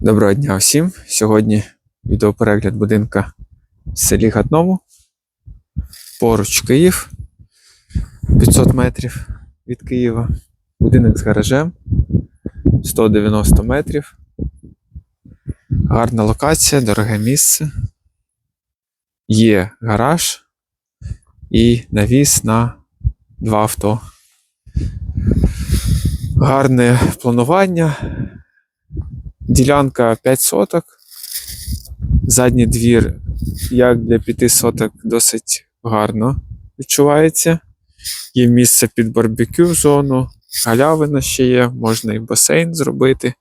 Доброго дня всім. Сьогодні відеоперегляд будинка в селі Гатному. Поруч Київ 500 метрів від Києва. Будинок з гаражем 190 метрів. Гарна локація, дороге місце. Є гараж і навіс на два авто. Гарне планування. Ділянка 5 соток. Задній двір, як для 5 соток, досить гарно відчувається. Є місце під барбекю зону, галявина ще є, можна і басейн зробити.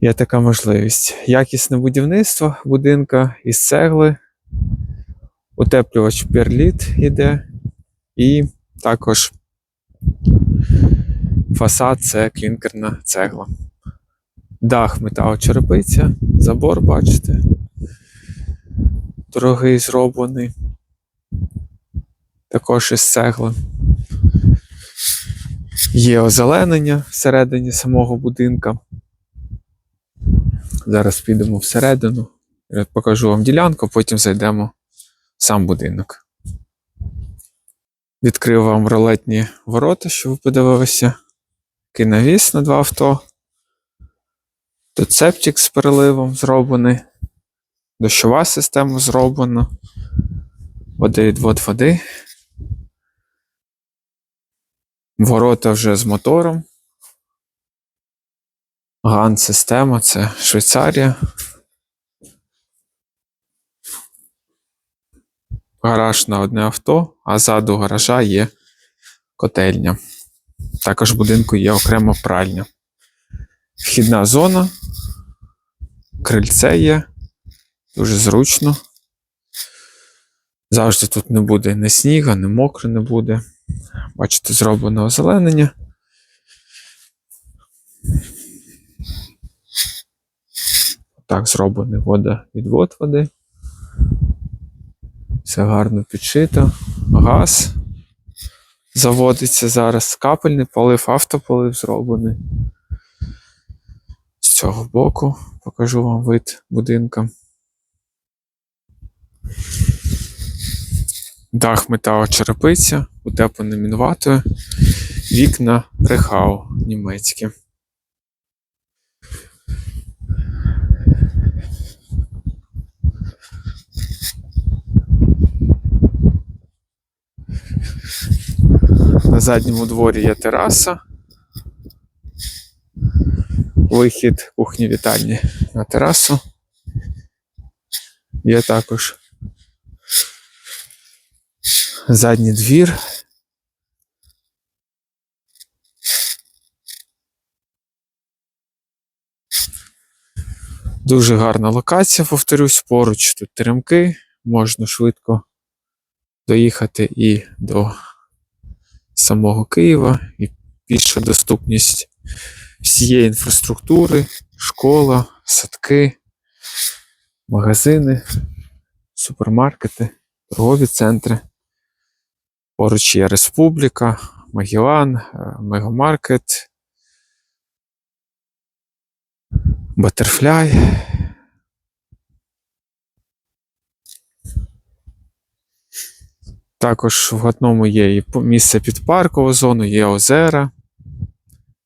Є така можливість. Якісне будівництво будинка із цегли, утеплювач перліт іде, і також фасад це клінкерна цегла. Дах металочерепиця, забор, бачите. Дорогий зроблений. Також із цегли. Є озеленення всередині самого будинка. Зараз підемо всередину. Покажу вам ділянку, потім зайдемо в сам будинок. Відкрив вам ролетні ворота, щоб ви подивилися. Такий навіс на два авто. Тут з переливом зроблений. Дощова система зроблена. Водовідвод води. Ворота вже з мотором. Ган-система це Швейцарія. Гараж на одне авто, а ззаду гаража є котельня. Також в будинку є окрема пральня. Вхідна зона, крильце є, дуже зручно. Завжди тут не буде ні сніга, ні мокро не буде. Бачите, зроблене озеленення. Так, зроблений водовідвод води. Все гарно підшито. Газ заводиться зараз. Капельний полив, автополив зроблений. Цього боку покажу вам вид будинка. Дах металочерепиця, утеплений мінватою, вікна рехау німецькі. На задньому дворі є тераса. Вихід кухні вітальні на терасу. Є також задній двір. Дуже гарна локація, повторюсь, поруч тут теремки, можна швидко доїхати і до самого Києва, і більша доступність всієї інфраструктури, школа, садки, магазини, супермаркети, торгові центри. Поруч є Республіка, Магілан, е, Мегамаркет, Батерфляй. Також в Гатному є і місце під паркову зону, є озера.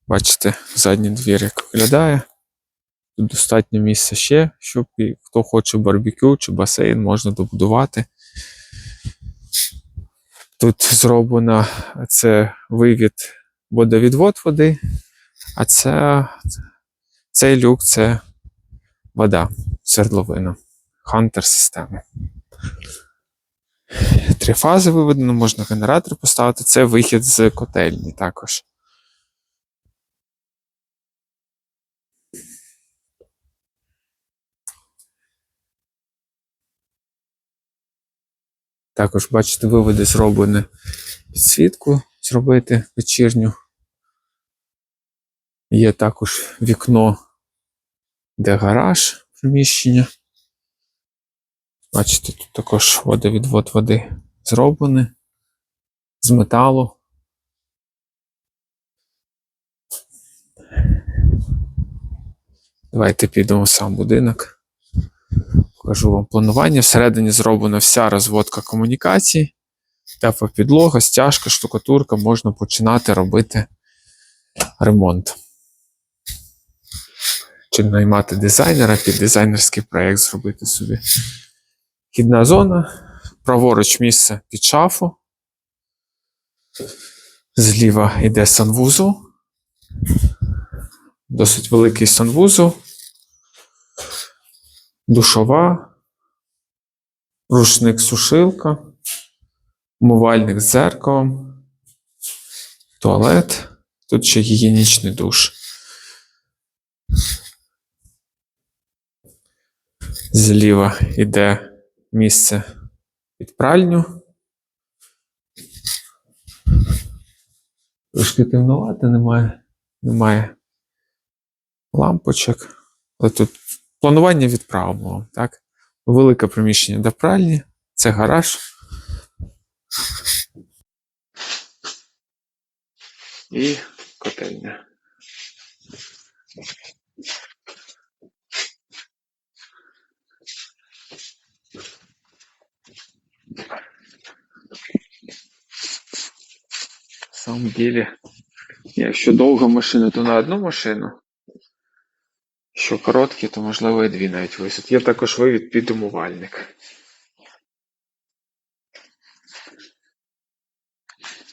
Бачите, задній двір як виглядає. Тут достатньо місця ще, щоб хто хоче барбекю чи басейн, можна добудувати. Тут зроблено це вивід водовідвод води, а це, цей люк це вода, свердловина, хантер система. Три фази виведено, можна генератор поставити. Це вихід з котельні також. Також, бачите, виводи зроблені підсвітку зробити вечірню. Є також вікно, де гараж приміщення. Бачите, тут також водовідвод води зроблений з металу. Давайте підемо в сам будинок. Покажу вам планування. Всередині зроблена вся розводка комунікацій. Тепла підлога, стяжка, штукатурка, можна починати робити ремонт. Чи наймати дизайнера під дизайнерський проєкт зробити собі. Хідна зона, праворуч місце під шафу. Зліва йде санвузол. Досить великий санвузол. Душова, рушник сушилка, умивальник з дзеркалом, туалет. Тут ще гігієнічний душ. Зліва йде місце під пральню. Трошки темнувати немає, немає лампочок. Але тут планування відправимо вам, так? Велике приміщення до пральні, це гараж. І котельня. В самом деле, якщо довга машина, то на одну машину. Якщо короткі, то можливо і дві навіть висить. Є також вивід під умивальник.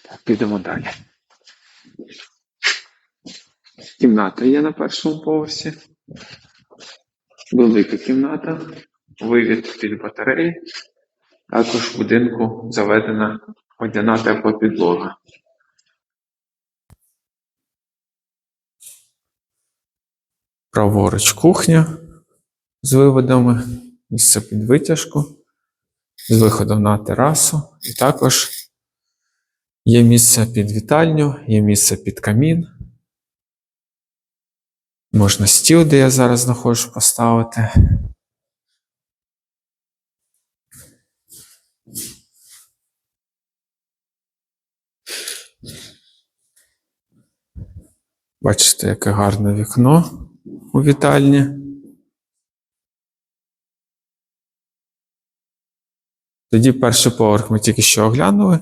Так, підемо далі. Кімната є на першому поверсі. Велика кімната. Вивід під батареї. Також в будинку заведена водяна тепла підлога. Праворуч кухня з виводами, місце під витяжку, з виходом на терасу. І також є місце під вітальню, є місце під камін. Можна стіл, де я зараз знаходжусь, поставити. Бачите, яке гарне вікно у вітальні. Тоді перший поверх ми тільки що оглянули.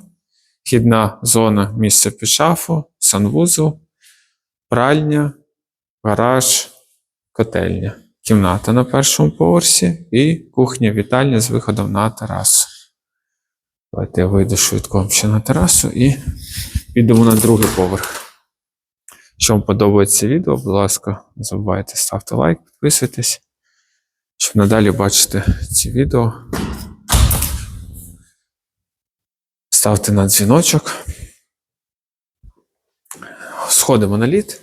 Вхідна зона місце під шафу, санвузол, пральня, гараж, котельня. Кімната на першому поверсі і кухня вітальня з виходом на терасу. Давайте я вийду швидко ще на терасу і підемо на другий поверх. Якщо вам подобається відео, будь ласка, не забувайте ставити лайк, підписуйтесь, щоб надалі бачити ці відео. Ставте на дзвіночок. Сходи моноліт.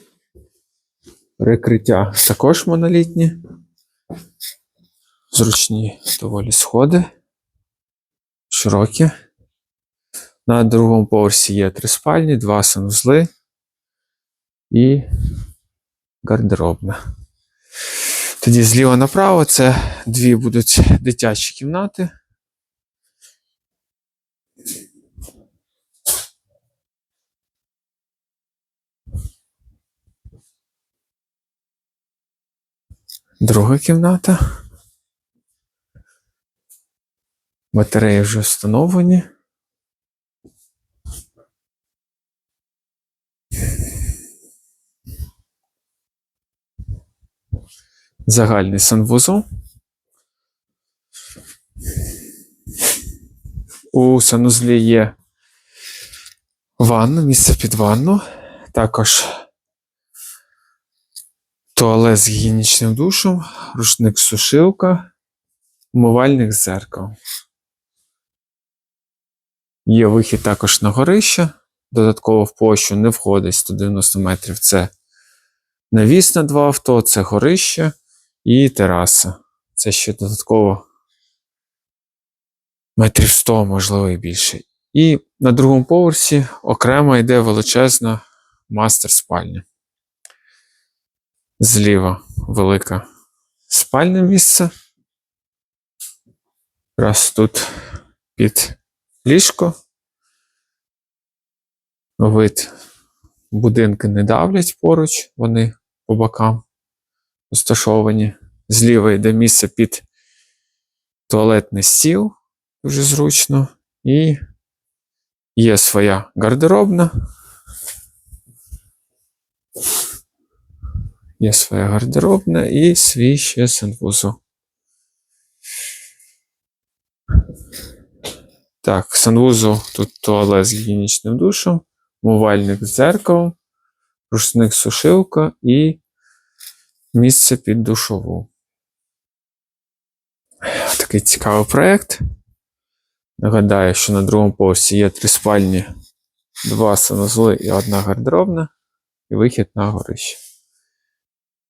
Перекриття також монолітні. Зручні доволі сходи. Широкі. На другому поверсі є три спальні, два санузли і гардеробна. Тоді зліва направо це дві будуть дитячі кімнати. Друга кімната. Батареї вже встановлені. Загальний санвузол. У санузлі є ванна, місце під ванну. Також туалет з гігієнічним душем, рушник сушилка, умивальник з зеркалом. Є вихід також на горище. Додатково в площу не входить 190 метрів. Це навіс на два авто, це горище і тераса. Це ще додатково метрів 100, можливо, і більше. І на другому поверсі окремо йде величезна мастер спальня. Зліва велике спальне місце. Якраз тут під ліжко. Вид будинки не давлять поруч, вони по бокам. Розташовані. Зліва йде місце під туалетний стіл, дуже зручно. І є своя гардеробна. Є своя гардеробна і свій ще санвузол. Так, санвузол тут туалет з гігієнічним душем, мувальник з дзеркалом, рушник сушилка і місце під душову. Такий цікавий проєкт. Нагадаю, що на другому поверсі є три спальні, два санузли і одна гардеробна, і вихід на горище.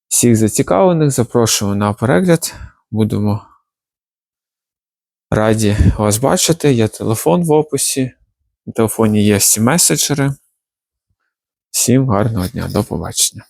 Всіх зацікавлених запрошуємо на перегляд. Будемо раді вас бачити. Є телефон в описі. На телефоні є всі меседжери. Всім гарного дня, до побачення.